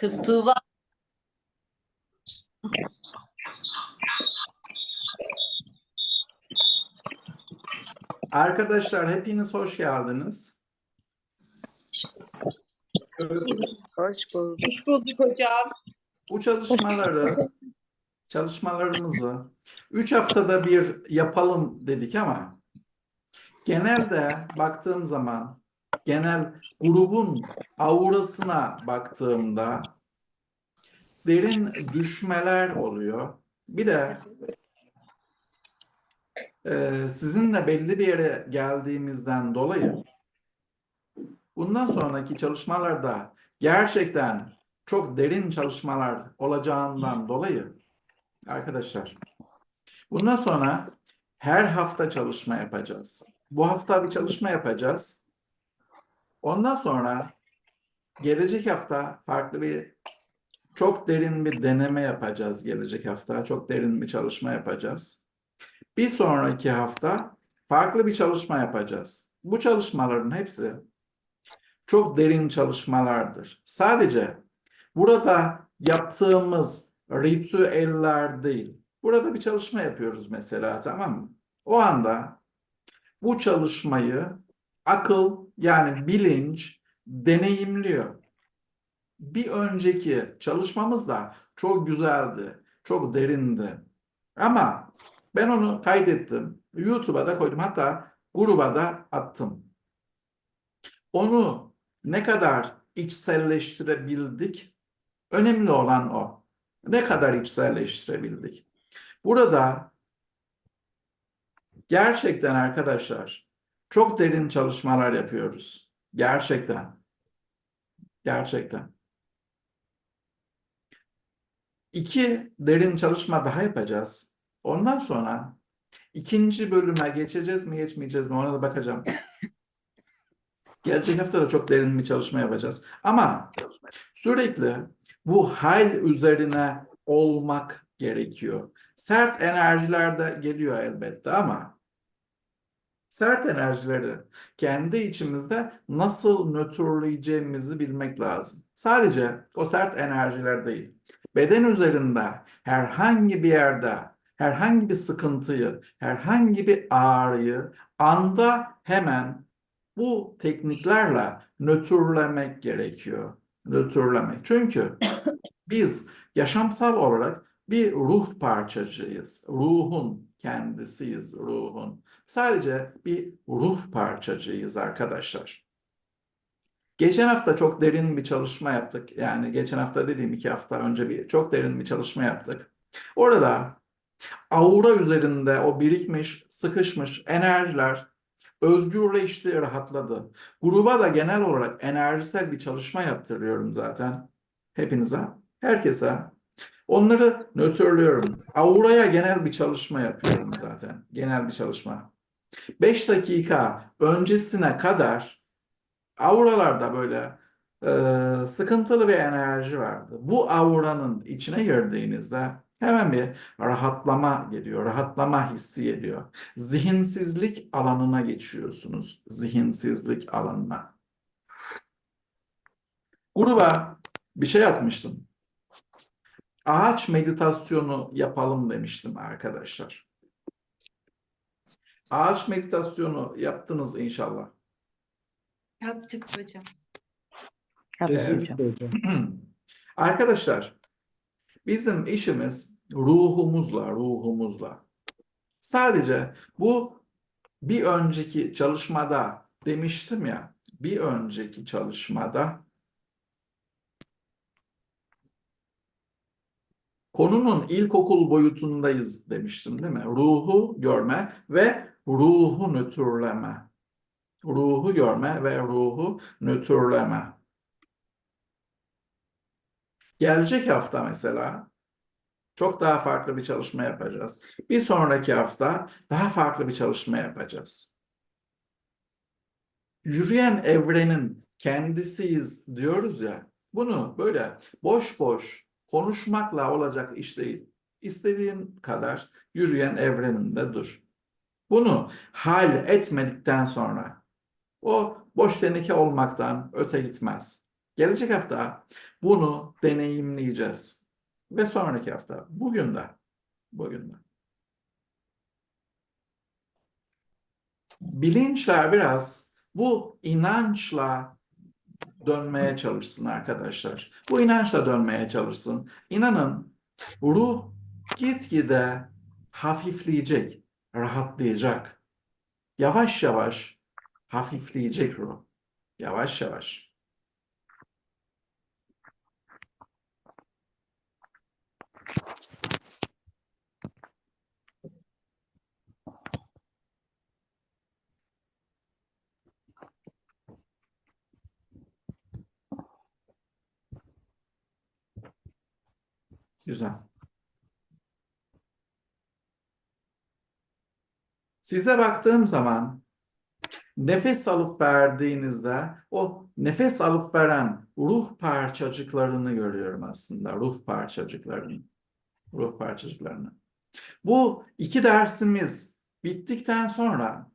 Kız Tuğba Arkadaşlar hepiniz hoş geldiniz. Hoş bulduk. hoş bulduk hocam. Bu çalışmaları, çalışmalarımızı üç haftada bir yapalım dedik ama genelde baktığım zaman genel grubun aurasına baktığımda derin düşmeler oluyor. Bir de e, sizinle belli bir yere geldiğimizden dolayı bundan sonraki çalışmalarda gerçekten çok derin çalışmalar olacağından dolayı arkadaşlar bundan sonra her hafta çalışma yapacağız. Bu hafta bir çalışma yapacağız. Ondan sonra gelecek hafta farklı bir çok derin bir deneme yapacağız gelecek hafta. Çok derin bir çalışma yapacağız. Bir sonraki hafta farklı bir çalışma yapacağız. Bu çalışmaların hepsi çok derin çalışmalardır. Sadece burada yaptığımız ritüeller değil. Burada bir çalışma yapıyoruz mesela tamam mı? O anda bu çalışmayı akıl yani bilinç deneyimliyor. Bir önceki çalışmamız da çok güzeldi, çok derindi. Ama ben onu kaydettim. YouTube'a da koydum. Hatta gruba da attım. Onu ne kadar içselleştirebildik? Önemli olan o. Ne kadar içselleştirebildik? Burada gerçekten arkadaşlar çok derin çalışmalar yapıyoruz. Gerçekten. Gerçekten. İki derin çalışma daha yapacağız. Ondan sonra ikinci bölüme geçeceğiz mi geçmeyeceğiz mi ona da bakacağım. Gelecek hafta da çok derin bir çalışma yapacağız. Ama sürekli bu hal üzerine olmak gerekiyor. Sert enerjiler de geliyor elbette ama sert enerjileri kendi içimizde nasıl nötrleyeceğimizi bilmek lazım. Sadece o sert enerjiler değil. Beden üzerinde herhangi bir yerde herhangi bir sıkıntıyı, herhangi bir ağrıyı anda hemen bu tekniklerle nötrlemek gerekiyor. Nötrlemek. Çünkü biz yaşamsal olarak bir ruh parçacığıyız. Ruhun kendisiyiz, ruhun. Sadece bir ruh parçacığıyız arkadaşlar. Geçen hafta çok derin bir çalışma yaptık. Yani geçen hafta dediğim iki hafta önce bir çok derin bir çalışma yaptık. Orada aura üzerinde o birikmiş, sıkışmış enerjiler özgürleşti, rahatladı. Gruba da genel olarak enerjisel bir çalışma yaptırıyorum zaten. Hepinize, herkese. Onları nötrlüyorum. Auraya genel bir çalışma yapıyorum zaten. Genel bir çalışma. 5 dakika öncesine kadar auralarda böyle e, sıkıntılı bir enerji vardı. Bu auranın içine girdiğinizde hemen bir rahatlama geliyor. Rahatlama hissi geliyor. Zihinsizlik alanına geçiyorsunuz. Zihinsizlik alanına. Gruba bir şey atmıştım. Ağaç meditasyonu yapalım demiştim arkadaşlar. Ağaç meditasyonu yaptınız inşallah. Yaptık hocam. Evet. Arkadaşlar, bizim işimiz ruhumuzla, ruhumuzla. Sadece bu bir önceki çalışmada demiştim ya, bir önceki çalışmada konunun ilkokul boyutundayız demiştim değil mi? Ruhu görme ve ruhu nötrleme. Ruhu görme ve ruhu nötrleme. Gelecek hafta mesela çok daha farklı bir çalışma yapacağız. Bir sonraki hafta daha farklı bir çalışma yapacağız. Yürüyen evrenin kendisiyiz diyoruz ya. Bunu böyle boş boş konuşmakla olacak iş değil. İstediğin kadar yürüyen evreninde dur. Bunu hal etmedikten sonra o boş teneke olmaktan öte gitmez. Gelecek hafta bunu deneyimleyeceğiz. Ve sonraki hafta, bugün de, bugün de. Bilinçler biraz bu inançla dönmeye çalışsın arkadaşlar. Bu inançla dönmeye çalışsın. İnanın ruh gitgide hafifleyecek, rahatlayacak. Yavaş yavaş hafifleyecek ruh. Yavaş yavaş. Güzel. Size baktığım zaman nefes alıp verdiğinizde o nefes alıp veren ruh parçacıklarını görüyorum aslında. Ruh parçacıklarını. Ruh parçacıklarını. Bu iki dersimiz bittikten sonra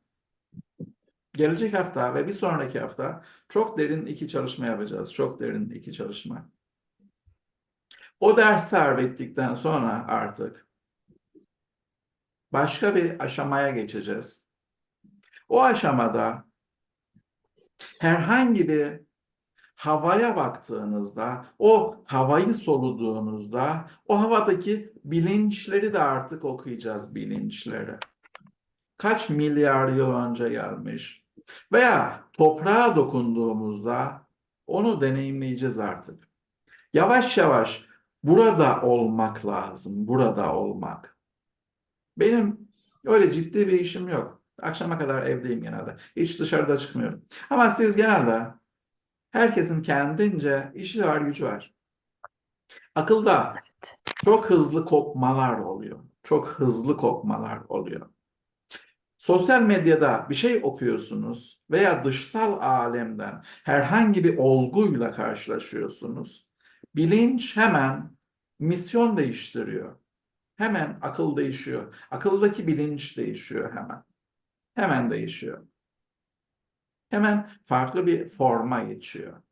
gelecek hafta ve bir sonraki hafta çok derin iki çalışma yapacağız. Çok derin iki çalışma. O dersler bittikten sonra artık başka bir aşamaya geçeceğiz. O aşamada herhangi bir havaya baktığınızda, o havayı soluduğunuzda, o havadaki bilinçleri de artık okuyacağız bilinçleri. Kaç milyar yıl önce gelmiş veya toprağa dokunduğumuzda onu deneyimleyeceğiz artık. Yavaş yavaş burada olmak lazım, burada olmak. Benim öyle ciddi bir işim yok. Akşama kadar evdeyim genelde. Hiç dışarıda çıkmıyorum. Ama siz genelde herkesin kendince işi var, gücü var. Akılda çok hızlı kopmalar oluyor. Çok hızlı kopmalar oluyor. Sosyal medyada bir şey okuyorsunuz veya dışsal alemden herhangi bir olguyla karşılaşıyorsunuz. Bilinç hemen misyon değiştiriyor. Hemen akıl değişiyor. Akıldaki bilinç değişiyor hemen. Hemen değişiyor. Hemen farklı bir forma geçiyor.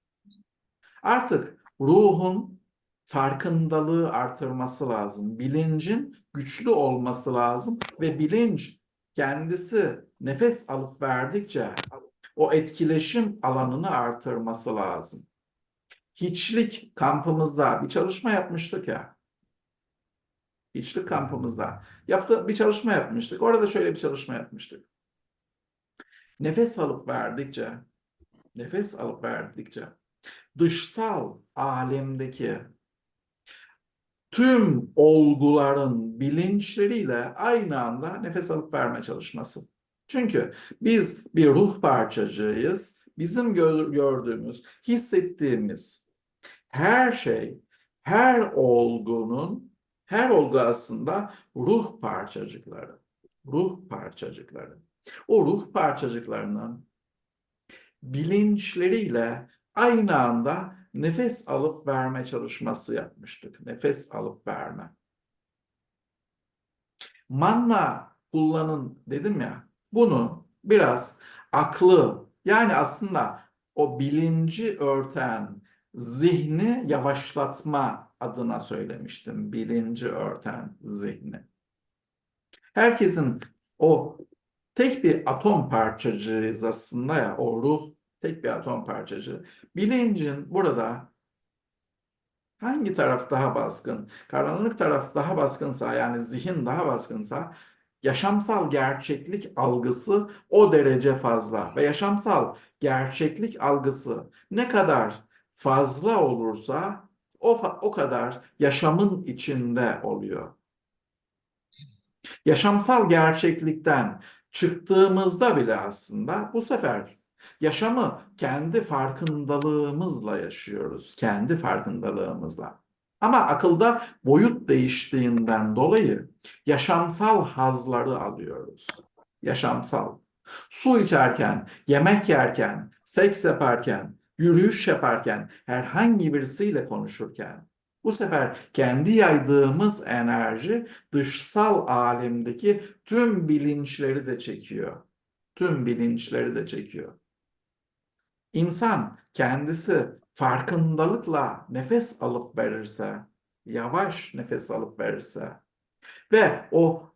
Artık ruhun farkındalığı artırması lazım. Bilincin güçlü olması lazım ve bilinç kendisi nefes alıp verdikçe o etkileşim alanını artırması lazım. Hiçlik kampımızda bir çalışma yapmıştık ya. Hiçlik kampımızda yaptı bir çalışma yapmıştık. Orada şöyle bir çalışma yapmıştık. Nefes alıp verdikçe, nefes alıp verdikçe dışsal alemdeki tüm olguların bilinçleriyle aynı anda nefes alıp verme çalışması. Çünkü biz bir ruh parçacığıyız. Bizim gör- gördüğümüz, hissettiğimiz her şey, her olgunun, her olgu aslında ruh parçacıkları. Ruh parçacıkları. O ruh parçacıklarının bilinçleriyle aynı anda nefes alıp verme çalışması yapmıştık. Nefes alıp verme. Manna kullanın dedim ya. Bunu biraz aklı yani aslında o bilinci örten zihni yavaşlatma adına söylemiştim. Bilinci örten zihni. Herkesin o tek bir atom parçacığıyız aslında ya o ruh tek bir atom parçacığı. Bilincin burada hangi taraf daha baskın? Karanlık taraf daha baskınsa yani zihin daha baskınsa yaşamsal gerçeklik algısı o derece fazla ve yaşamsal gerçeklik algısı ne kadar fazla olursa o, o kadar yaşamın içinde oluyor. Yaşamsal gerçeklikten çıktığımızda bile aslında bu sefer yaşamı kendi farkındalığımızla yaşıyoruz. Kendi farkındalığımızla. Ama akılda boyut değiştiğinden dolayı yaşamsal hazları alıyoruz. Yaşamsal. Su içerken, yemek yerken, seks yaparken, yürüyüş yaparken, herhangi birisiyle konuşurken bu sefer kendi yaydığımız enerji dışsal alemdeki tüm bilinçleri de çekiyor. Tüm bilinçleri de çekiyor. İnsan kendisi farkındalıkla nefes alıp verirse, yavaş nefes alıp verirse ve o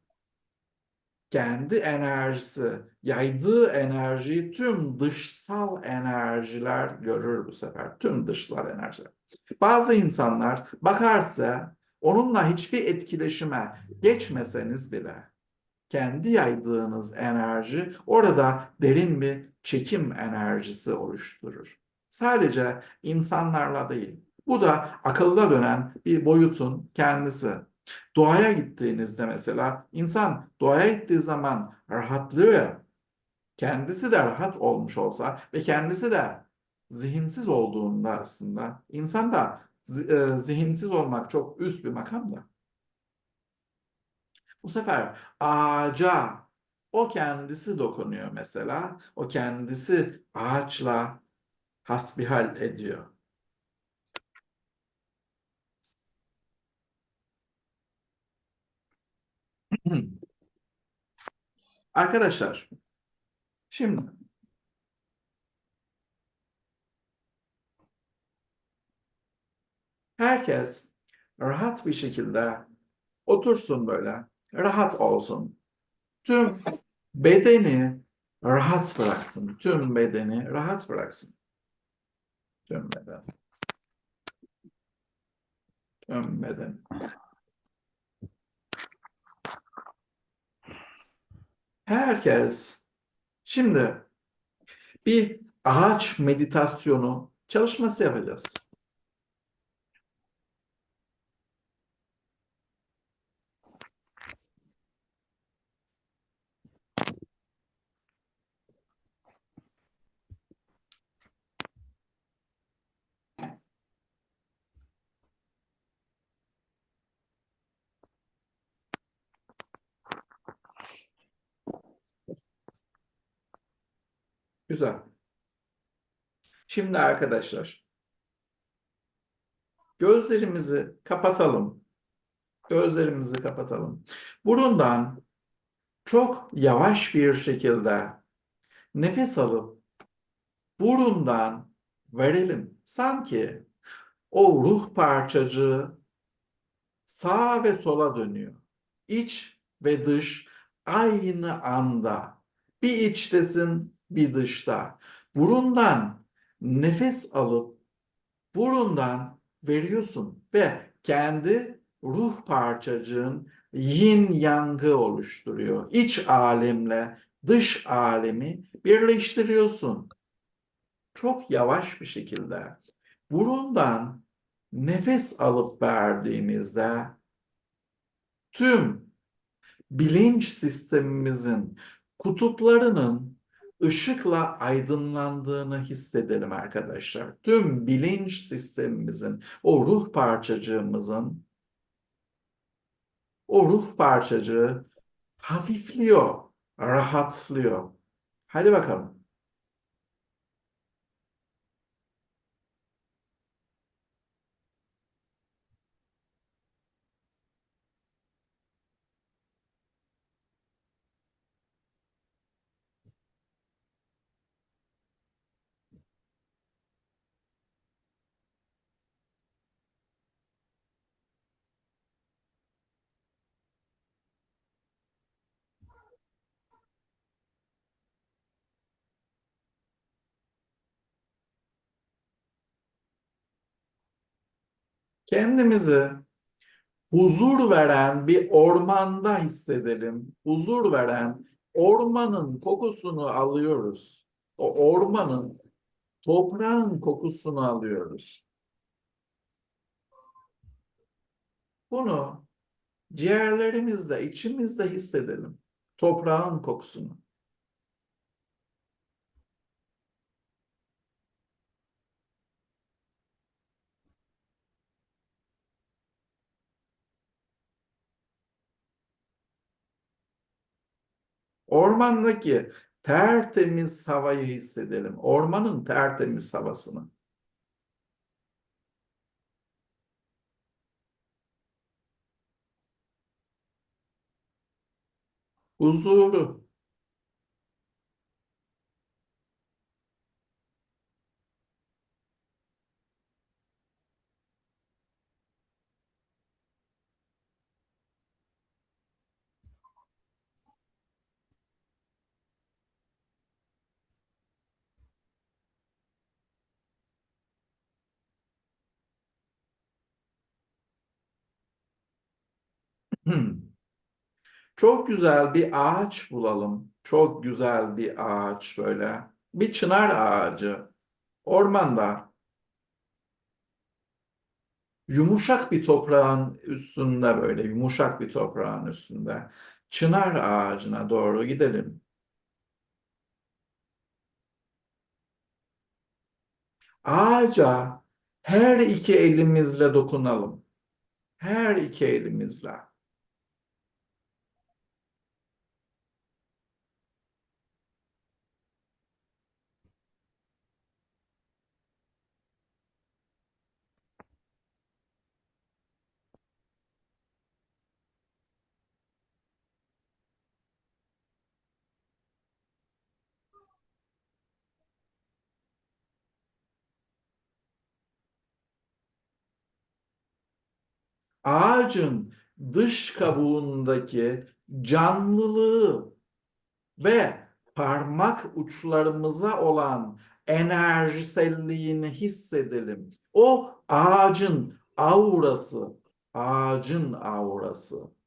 kendi enerjisi, yaydığı enerjiyi tüm dışsal enerjiler görür bu sefer. Tüm dışsal enerjiler. Bazı insanlar bakarsa onunla hiçbir etkileşime geçmeseniz bile kendi yaydığınız enerji orada derin bir çekim enerjisi oluşturur. Sadece insanlarla değil. Bu da akılda dönen bir boyutun kendisi. Doğaya gittiğinizde mesela insan doğaya gittiği zaman rahatlıyor ya. Kendisi de rahat olmuş olsa ve kendisi de zihinsiz olduğunda aslında insan da e, zihinsiz olmak çok üst bir makam da. Bu sefer ağaca o kendisi dokunuyor mesela. O kendisi ağaçla hasbihal ediyor. Arkadaşlar, şimdi herkes rahat bir şekilde otursun böyle, rahat olsun. Tüm bedeni rahat bıraksın. Tüm bedeni rahat bıraksın. Tüm beden. Tüm beden. Herkes şimdi bir ağaç meditasyonu çalışması yapacağız. Güzel. Şimdi arkadaşlar gözlerimizi kapatalım. Gözlerimizi kapatalım. Burundan çok yavaş bir şekilde nefes alıp burundan verelim. Sanki o ruh parçacığı sağa ve sola dönüyor. İç ve dış aynı anda. Bir içtesin, bir dışta. Burundan nefes alıp burundan veriyorsun ve kendi ruh parçacığın yin yangı oluşturuyor. İç alemle dış alemi birleştiriyorsun. Çok yavaş bir şekilde burundan nefes alıp verdiğimizde tüm bilinç sistemimizin kutuplarının ışıkla aydınlandığını hissedelim arkadaşlar. Tüm bilinç sistemimizin, o ruh parçacığımızın, o ruh parçacığı hafifliyor, rahatlıyor. Hadi bakalım. Kendimizi huzur veren bir ormanda hissedelim. Huzur veren ormanın kokusunu alıyoruz. O ormanın, toprağın kokusunu alıyoruz. Bunu ciğerlerimizde, içimizde hissedelim. Toprağın kokusunu. Ormandaki tertemiz havayı hissedelim. Ormanın tertemiz havasını. Huzuru. Hmm. Çok güzel bir ağaç bulalım. Çok güzel bir ağaç böyle. Bir çınar ağacı. Ormanda. Yumuşak bir toprağın üstünde böyle yumuşak bir toprağın üstünde. Çınar ağacına doğru gidelim. Ağaca her iki elimizle dokunalım. Her iki elimizle. Ağacın dış kabuğundaki canlılığı ve parmak uçlarımıza olan enerjiselliğini hissedelim. O ağacın aurası, ağacın aurası.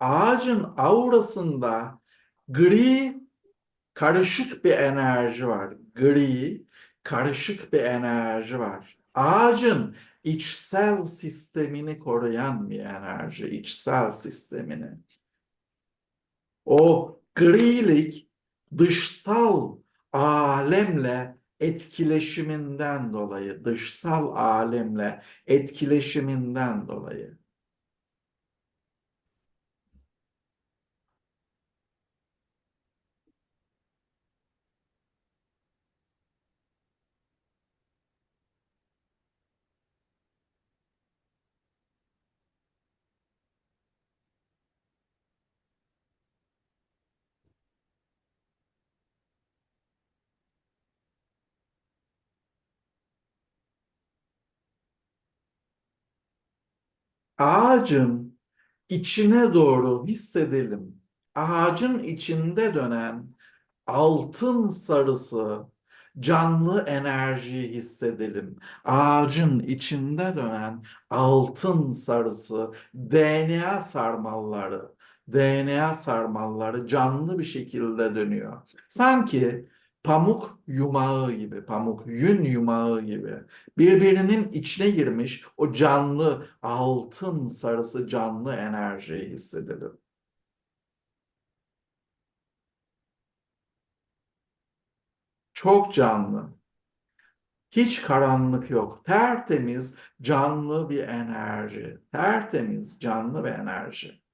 Ağacın aurasında gri karışık bir enerji var. Gri karışık bir enerji var. Ağacın içsel sistemini koruyan bir enerji, içsel sistemini. O grilik dışsal alemle etkileşiminden dolayı, dışsal alemle etkileşiminden dolayı. Ağacın içine doğru hissedelim. Ağacın içinde dönen altın sarısı canlı enerjiyi hissedelim. Ağacın içinde dönen altın sarısı DNA sarmalları, DNA sarmalları canlı bir şekilde dönüyor. Sanki pamuk yumağı gibi, pamuk yün yumağı gibi birbirinin içine girmiş o canlı altın sarısı canlı enerjiyi hissedelim. Çok canlı. Hiç karanlık yok. Tertemiz, canlı bir enerji. Tertemiz, canlı bir enerji.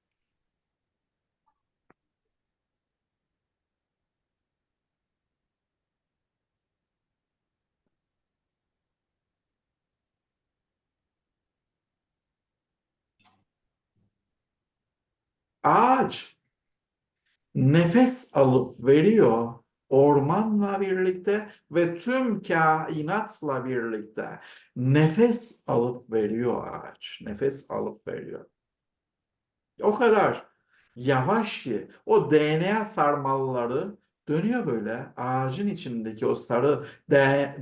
Ağaç nefes alıp veriyor ormanla birlikte ve tüm kainatla birlikte nefes alıp veriyor ağaç. Nefes alıp veriyor. O kadar yavaş ki o DNA sarmalları dönüyor böyle. Ağacın içindeki o sarı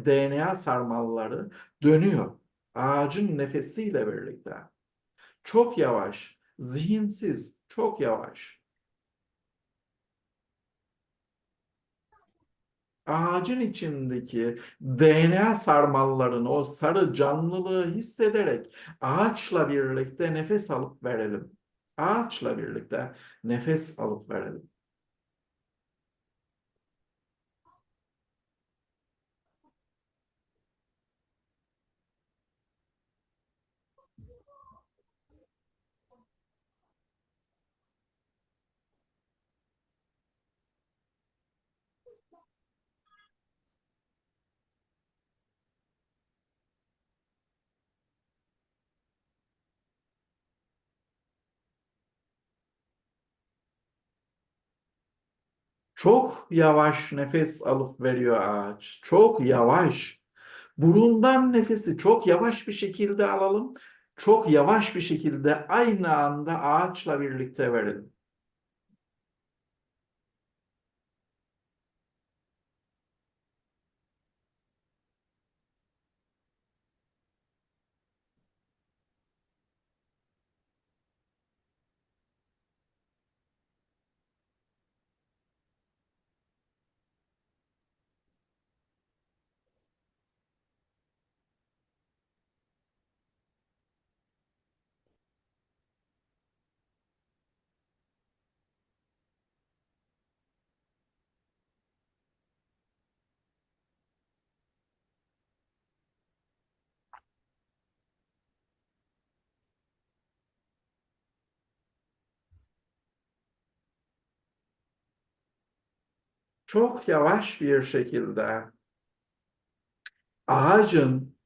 DNA sarmalları dönüyor. Ağacın nefesiyle birlikte. Çok yavaş, zihinsiz, çok yavaş. ağacın içindeki DNA sarmallarını, o sarı canlılığı hissederek ağaçla birlikte nefes alıp verelim. Ağaçla birlikte nefes alıp verelim. Çok yavaş nefes alıp veriyor ağaç. Çok yavaş. Burundan nefesi çok yavaş bir şekilde alalım. Çok yavaş bir şekilde aynı anda ağaçla birlikte verelim. Çok yavaş bir şekilde ağacın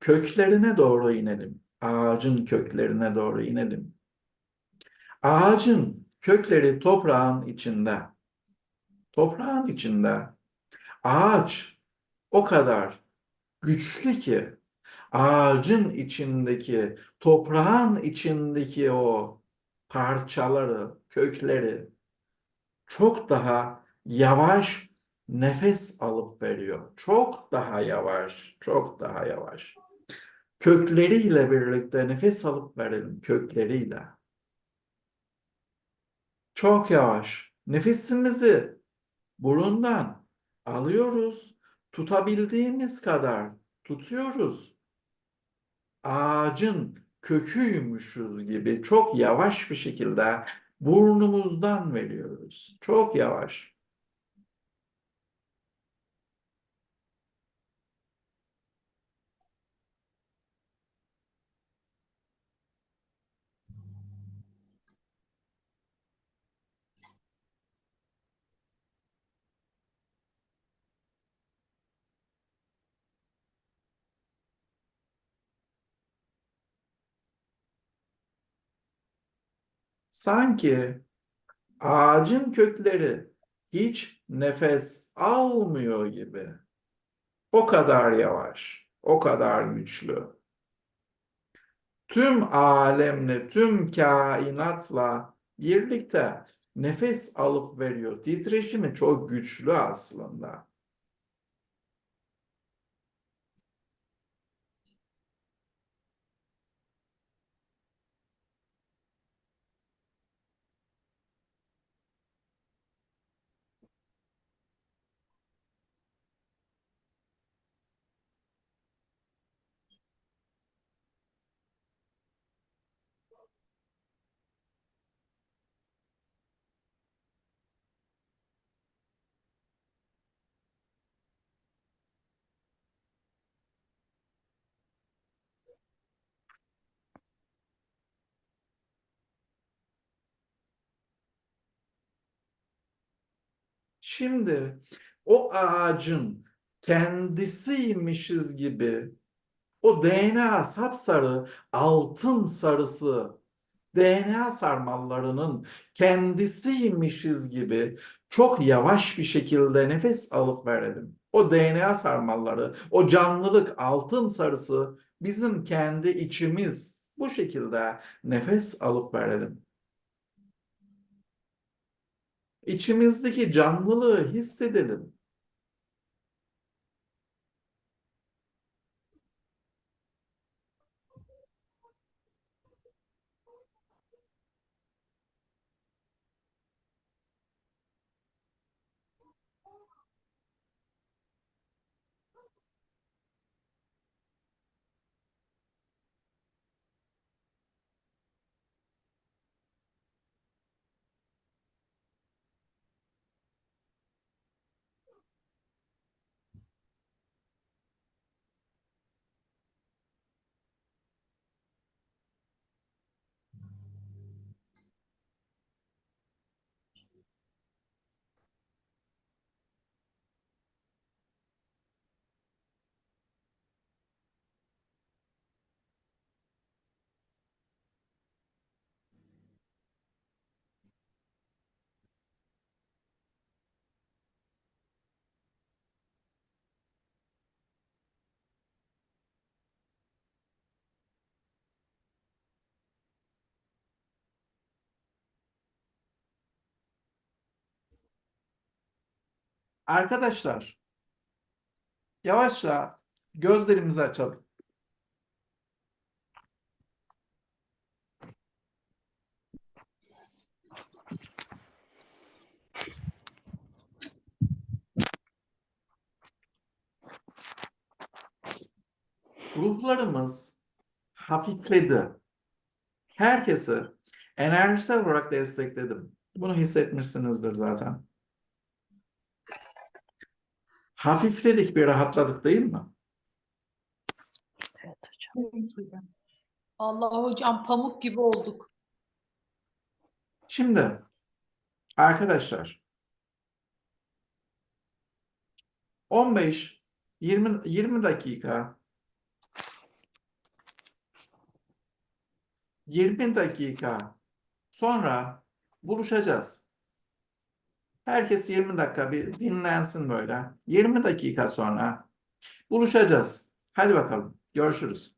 köklerine doğru inelim. Ağacın köklerine doğru inelim. Ağacın kökleri toprağın içinde. Toprağın içinde. Ağaç o kadar güçlü ki ağacın içindeki, toprağın içindeki o parçaları, kökleri çok daha yavaş nefes alıp veriyor. Çok daha yavaş, çok daha yavaş. Kökleriyle birlikte nefes alıp verelim, kökleriyle. Çok yavaş. Nefesimizi burundan alıyoruz. Tutabildiğimiz kadar tutuyoruz. Ağacın köküymüşüz gibi çok yavaş bir şekilde burnumuzdan veriyoruz. Çok yavaş. Sanki ağacın kökleri hiç nefes almıyor gibi. O kadar yavaş, o kadar güçlü. Tüm alemle, tüm kainatla birlikte nefes alıp veriyor. Titreşimi çok güçlü aslında. Şimdi o ağacın kendisiymişiz gibi o DNA sapsarı altın sarısı DNA sarmallarının kendisiymişiz gibi çok yavaş bir şekilde nefes alıp verelim. O DNA sarmalları, o canlılık altın sarısı bizim kendi içimiz. Bu şekilde nefes alıp verelim. İçimizdeki canlılığı hissedelim. Arkadaşlar, yavaşça gözlerimizi açalım. Ruhlarımız hafifledi. Herkesi enerjisel olarak destekledim. Bunu hissetmişsinizdir zaten. Hafifledik, bir rahatladık değil mi? Evet hocam. Evet hocam. Allah hocam pamuk gibi olduk. Şimdi arkadaşlar 15 20 20 dakika 20 dakika sonra buluşacağız. Herkes 20 dakika bir dinlensin böyle. 20 dakika sonra buluşacağız. Hadi bakalım. Görüşürüz.